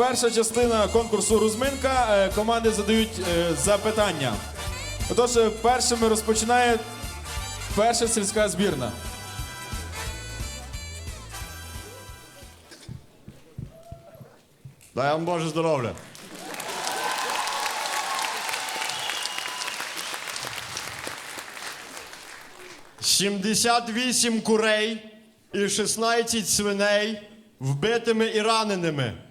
перша частина конкурсу Розминка. Е, Команди задають е, запитання. Отож, е, першими розпочинає перша сільська збірна. Дай вам Боже здоров'я. Сімдесят курей і 16 свиней вбитими і раненими.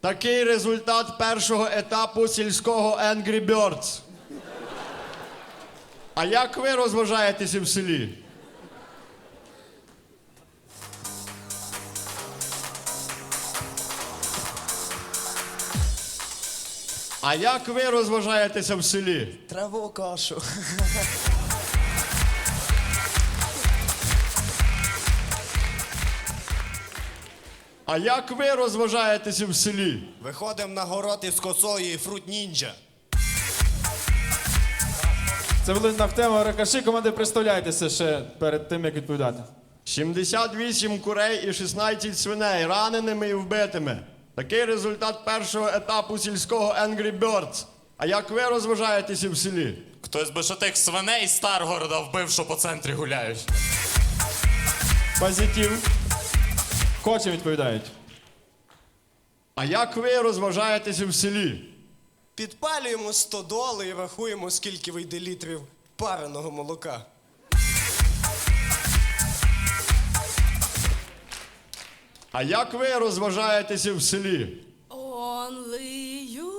Такий результат першого етапу сільського Angry Birds. А як ви розважаєтеся в селі? А як ви розважаєтеся в селі? Траву кашу. А як ви розважаєтеся в селі? Виходимо на город із косою і фрут ніндзя. Це були Нафтема Ракаші. Команди представляйтеся ще перед тим, як відповідати. 78 курей і 16 свиней, раненими і вбитими. Такий результат першого етапу сільського Angry Birds. А як ви розважаєтеся в селі? Хтось би що тих свиней з Старгорода вбив, що по центрі гуляють. Позитив. Хоче відповідають. А як ви розважаєтеся в селі? Підпалюємо стодоли і рахуємо, скільки вийде літрів пареного молока. А як ви розважаєтеся в селі? Only you.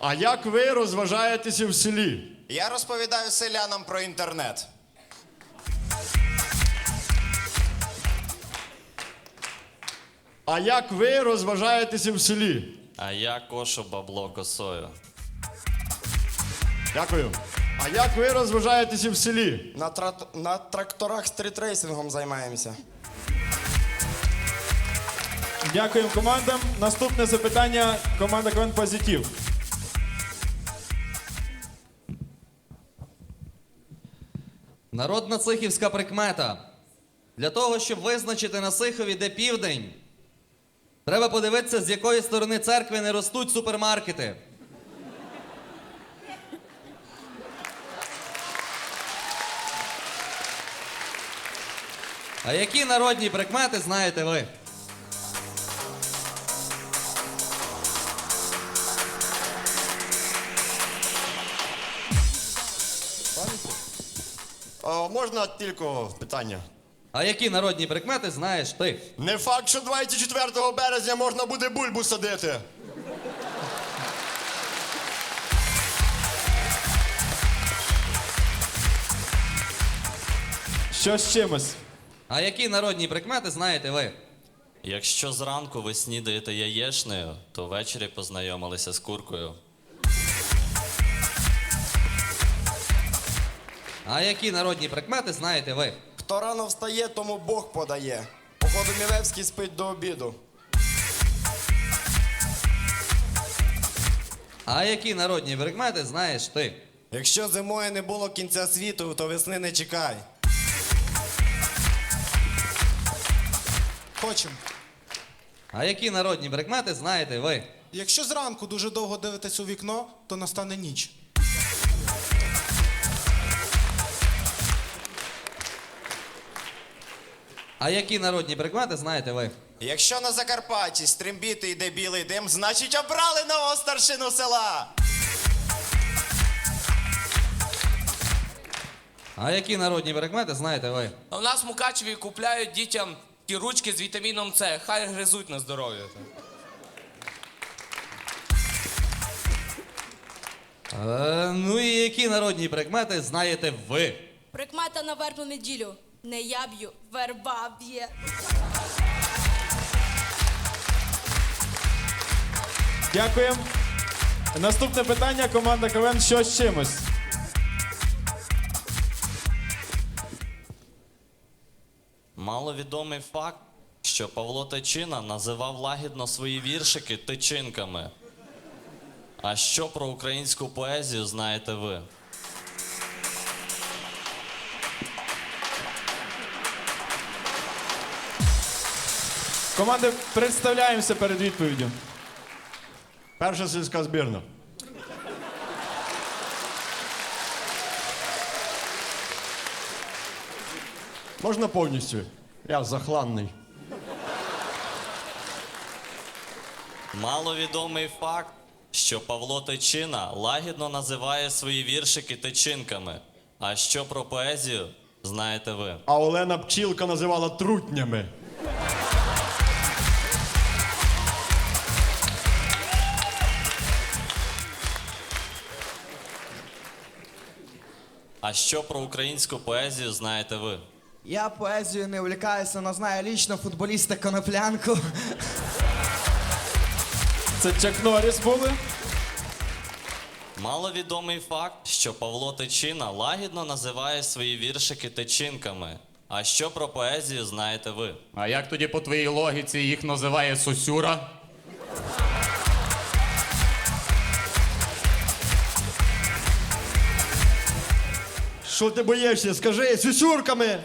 А як ви розважаєтеся в селі? Я розповідаю селянам про інтернет. А як ви розважаєтеся в селі? А я кошу бабло косою. Дякую. А як ви розважаєтеся в селі? На, трат- на тракторах стрітрейсингом займаємося. Дякуємо командам. Наступне запитання команда КВН Позитив. Народна цихівська прикмета. Для того, щоб визначити на Сихові, де південь, треба подивитися, з якої сторони церкви не ростуть супермаркети. А які народні прикмети знаєте ви? Можна тільки питання? А які народні прикмети знаєш ти? Не факт, що 24 березня можна буде бульбу садити. Що з чимось? А які народні прикмети знаєте ви? Якщо зранку ви снідаєте яєшнею, то ввечері познайомилися з куркою. А які народні прикмети знаєте ви? Хто рано встає, тому Бог подає. Походу Мілевський спить до обіду. А які народні прикмети знаєш ти? Якщо зимою не було кінця світу, то весни не чекай. Хочемо. А які народні прикмети знаєте ви? Якщо зранку дуже довго дивитесь у вікно, то настане ніч. А які народні прикмети знаєте ви? Якщо на Закарпатті з трембіти йде білий дим, значить обрали нового старшину села. А які народні прикмети знаєте ви? У нас в Мукачеві купляють дітям ті ручки з вітаміном С. Хай гризуть на здоров'я. Е, ну і які народні прикмети знаєте ви? Прикмета на вербну неділю. Не я б'ю, верба б'є. Дякуємо. Наступне питання команда КВН Що з чимось? Маловідомий факт, що Павло Тичина називав лагідно свої віршики тичинками. А що про українську поезію знаєте ви? Команди, представляємося перед відповіддю. Перша сільська збірна. Можна повністю? Я захланний. Маловідомий факт, що Павло Тичина лагідно називає свої віршики тичинками. А що про поезію, знаєте ви. А Олена Пчілка називала трутнями. А що про українську поезію знаєте ви? Я поезією не увлікаюся, але знаю лічно футболіста Коноплянку. Це Чак Норріс були. Маловідомий факт, що Павло Тичина лагідно називає свої віршики тичинками. А що про поезію знаєте ви? А як тоді по твоїй логіці їх називає Сосюра? Що ти боїшся? Скажи, сюсюрками!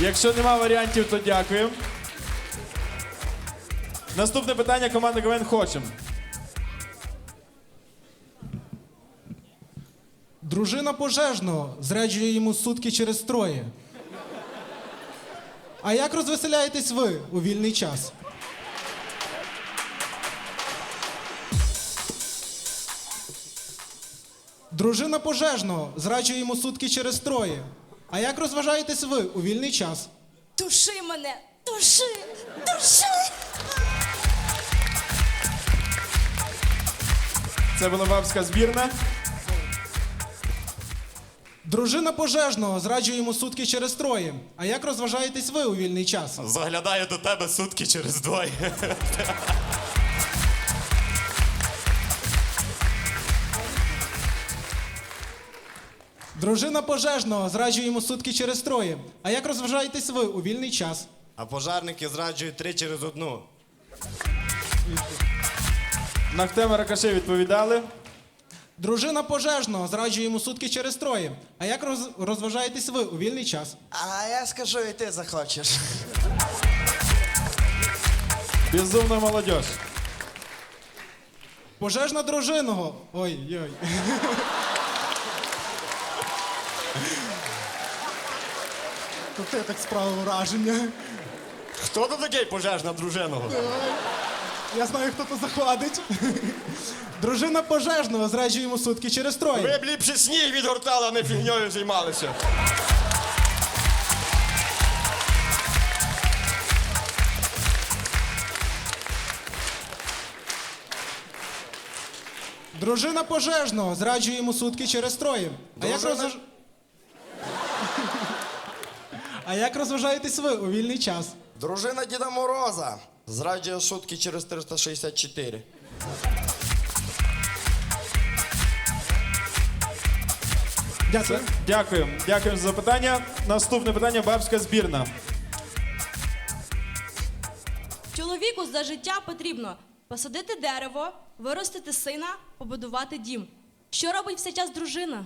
Якщо нема варіантів, то дякую. Наступне питання команда КВН Хочем. Дружина пожежного зраджує йому сутки через троє. А як розвеселяєтесь ви у вільний час? Дружина пожежного зраджує йому сутки через троє. А як розважаєтесь ви у вільний час? Туши мене! Туши! Туши! Це була бабська збірна. Дружина пожежного зраджує йому сутки через троє. А як розважаєтесь ви у вільний час? Заглядаю до тебе сутки через двоє. Дружина пожежного зраджує йому сутки через троє. А як розважаєтесь ви у вільний час? А пожарники зраджують три через одну. На Ахтема Ракаши відповідали. Дружина пожежного зраджує йому сутки через троє. А як роз... розважаєтесь ви у вільний час? А я скажу, і ти захочеш. Безумна молодь. Пожежна дружиного. Ой-ой. То ти так справив враження. Хто тут такий пожежна дружиного? Я знаю, хто то заходить. Дружина пожежного зраджує йому сутки через троє. Ви б ліпше сніг відгортали, а не фігньою займалися. Дружина пожежного зраджує йому сутки через троє. А як, Дружина- розваж... а як розважаєтесь ви у вільний час? Дружина Діда Мороза зраджує сутки через 364. Дякую. Дякую. Дякую за запитання. Наступне питання бабська збірна. Чоловіку за життя потрібно посадити дерево, виростити сина, побудувати дім. Що робить все час дружина?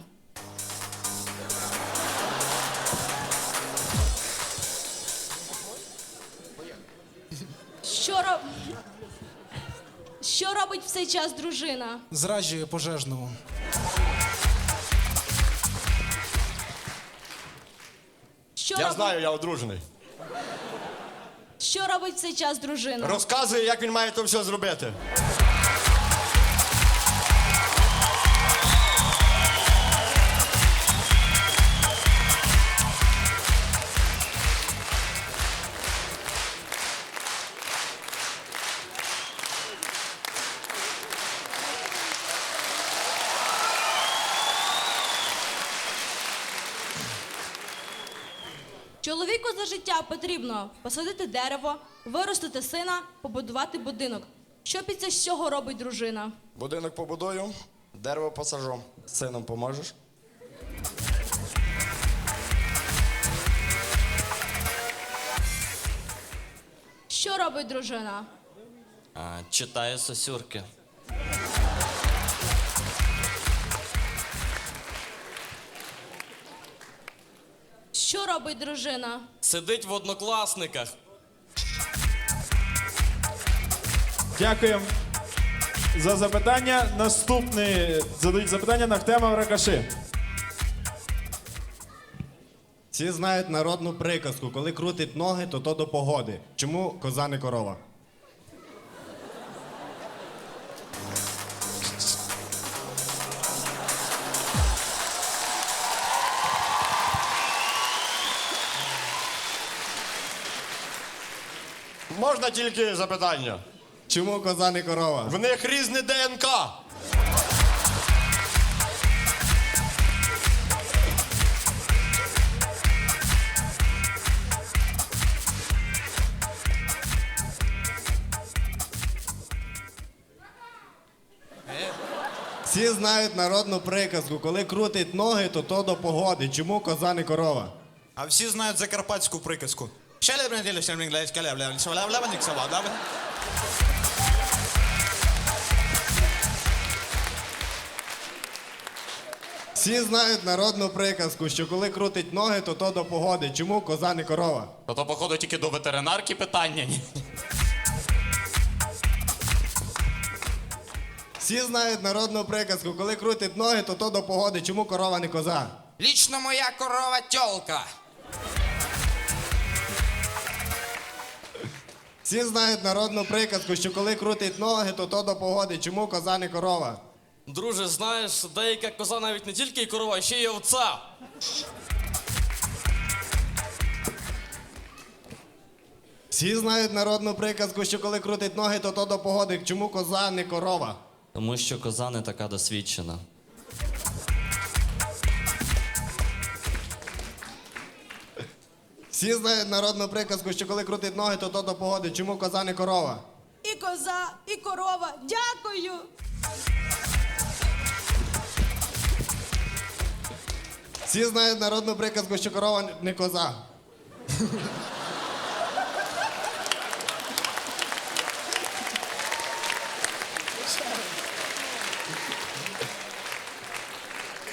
Що, роб... Що робить в цей час дружина? Зраджує пожежного. Що, Я робить... знаю, я одружений. що робить в цей час дружина? Розказує, як він має то все зробити. Потрібно посадити дерево, виростити сина, побудувати будинок. Що під це всього робить дружина? Будинок побудую, дерево посажу. З сином поможеш? Що робить дружина? А, читаю сосюрки. Робить дружина? Сидить в однокласниках. Дякуємо за запитання. Наступне задають запитання на тему ракаши. Всі знають народну приказку, коли крутить ноги, то то до погоди. Чому коза не корова? Можна тільки запитання. Чому коза не корова? В них різне ДНК. Всі знають народну приказку, коли крутить ноги, то то до погоди. Чому коза не корова? А всі знають закарпатську приказку. Всі знають народну приказку, що коли крутить ноги, то то до погоди. Чому коза не корова? То то, походу, тільки до ветеринарки питання. ні? Всі знають народну приказку, коли крутить ноги, то то до погоди. Чому корова не коза? Лічно моя корова тьолка. Всі знають народну приказку, що коли крутить ноги, то то до погоди. Чому коза не корова? Друже, знаєш, деяка коза навіть не тільки і корова, а ще й овца. Всі знають народну приказку, що коли крутить ноги, то то до погоди. Чому коза не корова? Тому що коза не така досвідчена. Всі знають народну приказку, що коли крутить ноги, то то до погоди. Чому коза не корова? І коза, і корова. Дякую. Всі знають народну приказку, що корова не коза.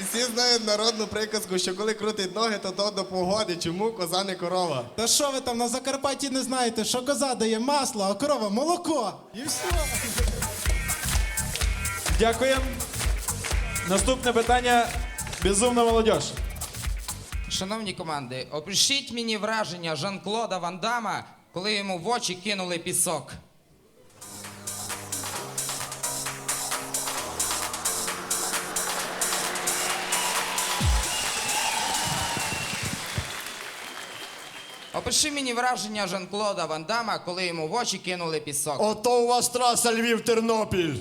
Всі знають народну приказку, що коли крутить ноги, то то до погоди. Чому коза не корова? Та що ви там на Закарпатті не знаєте, що коза дає масло, а корова молоко. І все. Дякуємо. Наступне питання. Безумна молодь. Шановні команди, опишіть мені враження Жан-Клода Ван Дамма, коли йому в очі кинули пісок. Опиши мені враження Жан-Клода Ван Дамма, коли йому в очі кинули пісок. Ото у вас траса Львів-Тернопіль.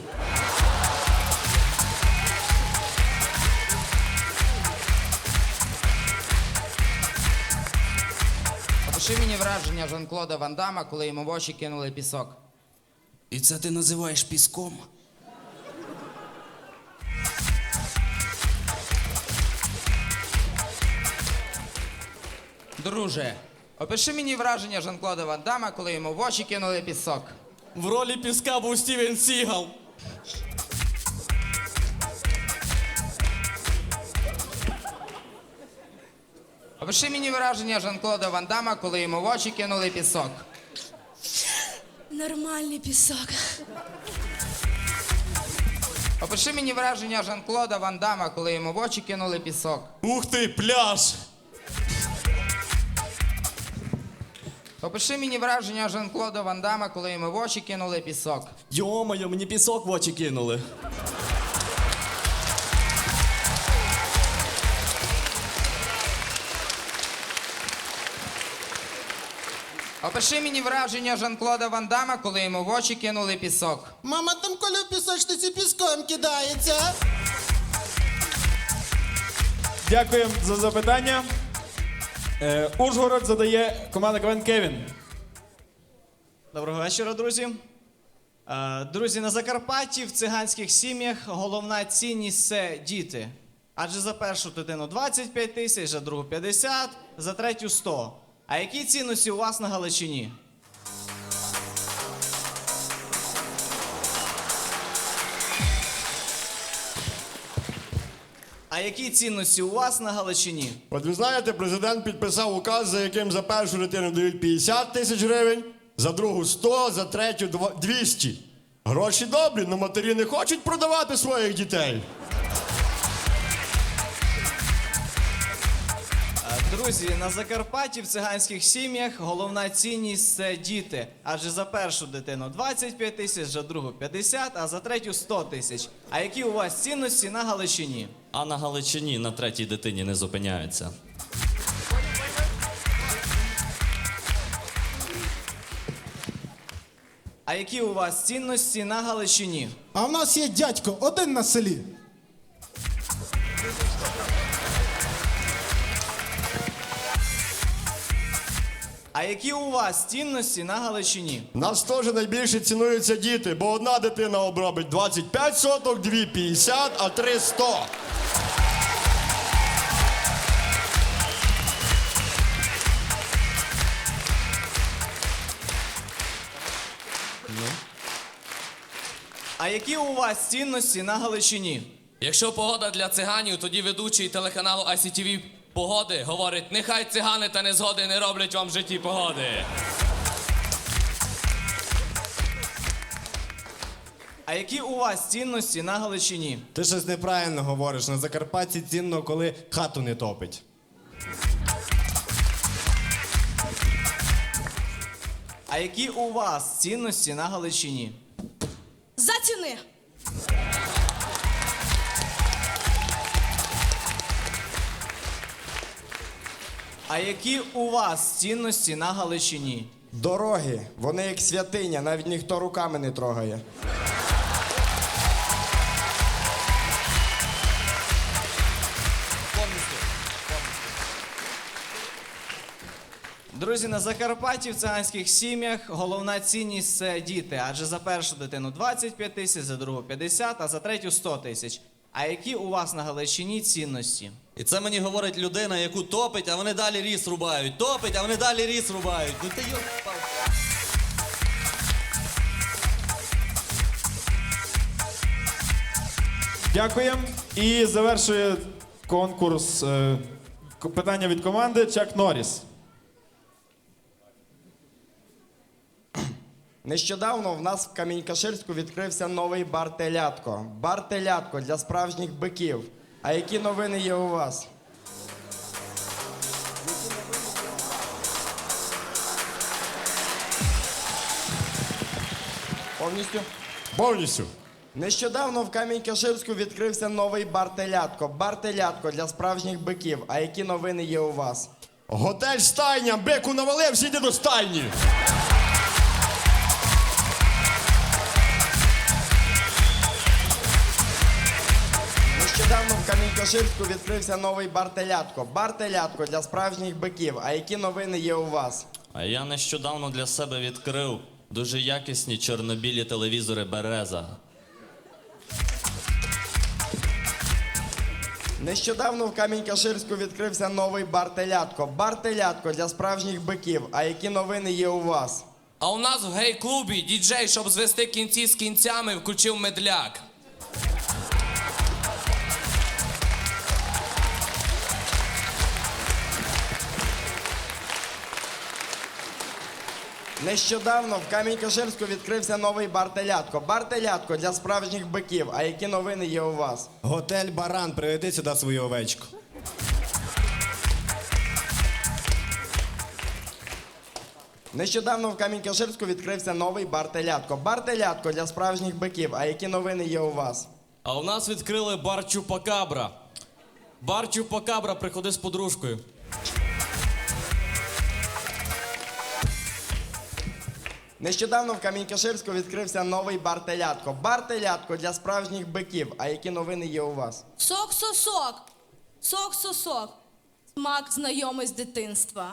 Опиши мені враження Жан-Клода Ван Дамма, коли йому в очі кинули пісок. І це ти називаєш піском? Друже, опиши мені враження Жан-Клода Ван Дамма, коли йому в очі кинули пісок. В ролі піска був Стівен Сігал. Опиши мені враження Жан-Клода Ван Дамма, коли йому в очі кинули пісок. Нормальний пісок. Опиши мені враження Жан-Клода Ван Дамма, коли йому в очі кинули пісок. Ух ти, пляж! Опиши мені враження Жан-Клода Ван Дамма, коли йому в очі кинули пісок. Йо-моє, мені пісок в очі кинули. Опиши мені враження Жан-Клода Ван Дамма, коли йому в очі кинули пісок. Мама там коли в пісочниці піском кидається. Дякуємо за запитання. Е, Ужгород задає команда КВН Кевін. Доброго вечора, друзі. Е, Друзі, на Закарпатті в циганських сім'ях головна цінність це діти. Адже за першу дитину 25 тисяч, за другу 50, за третю 100. А які цінності у вас на Галичині? А які цінності у вас на Галичині? От ви знаєте, президент підписав указ, за яким за першу дитину дають 50 тисяч гривень, за другу 100, за третю дво- 200. Гроші добрі, але матері не хочуть продавати своїх дітей. Друзі, на Закарпатті в циганських сім'ях головна цінність це діти. Адже за першу дитину 25 тисяч, за другу 50, а за третю 100 тисяч. А які у вас цінності на Галичині? А на Галичині на третій дитині не зупиняються. А які у вас цінності на Галичині? А в нас є дядько, один на селі. А які у вас цінності на Галичині? Нас теж найбільше цінуються діти, бо одна дитина обробить 25 соток, дві 50, а три 100. А які у вас цінності на Галичині? Якщо погода для циганів, тоді ведучий телеканалу ICTV погоди говорить, нехай цигани та незгоди не роблять вам в житті погоди. А які у вас цінності на Галичині? Ти щось неправильно говориш. На Закарпатті цінно, коли хату не топить. А які у вас цінності на Галичині? Заціни! А які у вас цінності на Галичині? Дороги, вони як святиня, навіть ніхто руками не трогає. Друзі, на Закарпатті в циганських сім'ях головна цінність це діти. Адже за першу дитину 25 тисяч, за другу 50, а за третю 100 тисяч. А які у вас на Галичині цінності? І це мені говорить людина, яку топить, а вони далі ріс рубають. Топить, а вони далі ріс рубають. Ну ти йо... Дякуємо. І завершує конкурс е, питання від команди Чак Норріс. Нещодавно в нас в Камінь-Каширську відкрився новий бар телятко. Бар телятко для справжніх биків. А які новини є у вас? Повністю? Повністю. Нещодавно в Камінь-Каширську відкрився новий бар телятко. Бар телятко для справжніх биків. А які новини є у вас? Готель стайня, бику навалив, сіди до стайні. Нещодавно відкрився новий бар телятко. Бар телятко для справжніх биків. А які новини є у вас? А я нещодавно для себе відкрив дуже якісні чорнобілі телевізори Береза. Нещодавно в Камінь-Каширську відкрився новий бар телятко. Бар телятко для справжніх биків. А які новини є у вас? А у нас в гей-клубі діджей, щоб звести кінці з кінцями, включив медляк. Нещодавно в Камінь-Каширську відкрився новий бар телятко. Бар телятко для справжніх биків. А які новини є у вас? Готель Баран, приведи сюди свою овечку. Нещодавно в Камінь-Каширську відкрився новий бар телятко. Бар телятко для справжніх биків. А які новини є у вас? А у нас відкрили бар Чупакабра. Бар Чупакабра, приходи з подружкою. Нещодавно в Камінь-Каширську відкрився новий бар телятко. Бар телятко для справжніх биків. А які новини є у вас? Сок-сосок! Сок-сосок! Смак знайомий з дитинства.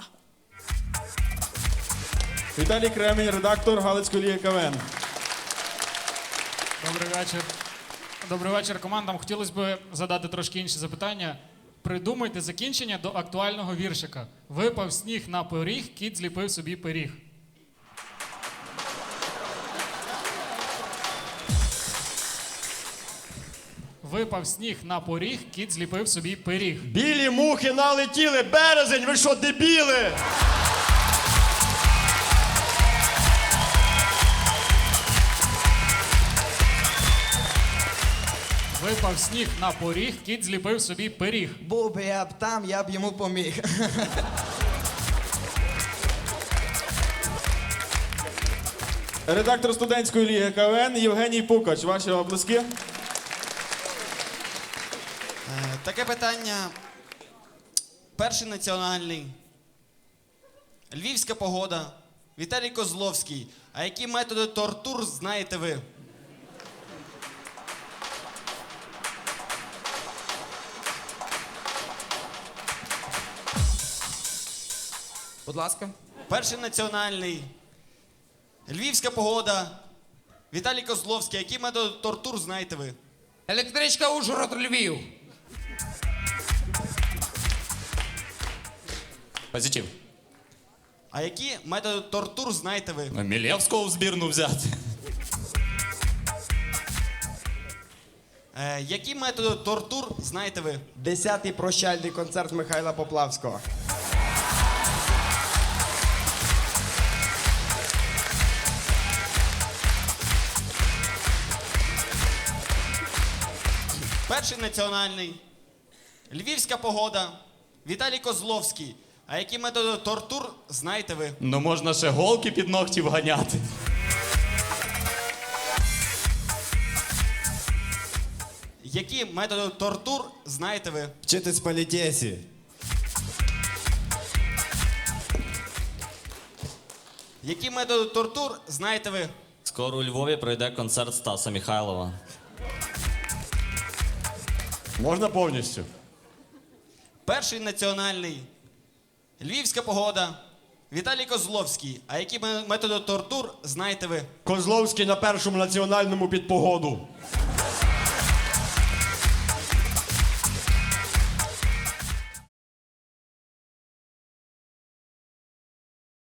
Віталій Кремінь, редактор Галицької ліги КВН. Добрий вечір. Добрий вечір командам. Хотілося б задати трошки інші запитання. Придумайте закінчення до актуального віршика. Випав сніг на поріг, кіт зліпив собі пиріг. Випав сніг на поріг, кіт зліпив собі пиріг. Білі мухи налетіли, березень, ви що, дебіли? Випав сніг на поріг, кіт зліпив собі пиріг. Був би я б там, я б йому поміг. Редактор студентської ліги КВН Євгеній Пукач. Ваші облиски. Таке питання. Перший національний. Львівська погода. Віталій Козловський. А які методи тортур знаєте ви? Будь ласка. Перший національний. Львівська погода. Віталій Козловський. Які методи тортур знаєте ви? Електричка Ужгород Львів. Позитив. А які методи тортур знаєте ви? Мілєвського в збірну взяти. Е, які методи тортур знаєте ви? Десятий прощальний концерт Михайла Поплавського. Перший національний. Львівська погода. Віталій Козловський. А які методи тортур знаєте ви? Ну можна ще голки під ногті вганяти. Які методи тортур знаєте ви? Вчитись політесі. Які методи тортур знаєте ви? Скоро у Львові пройде концерт Стаса Михайлова. Можна повністю. Перший національний. Львівська погода. Віталій Козловський. А які методи тортур знаєте ви? Козловський на першому національному під погоду.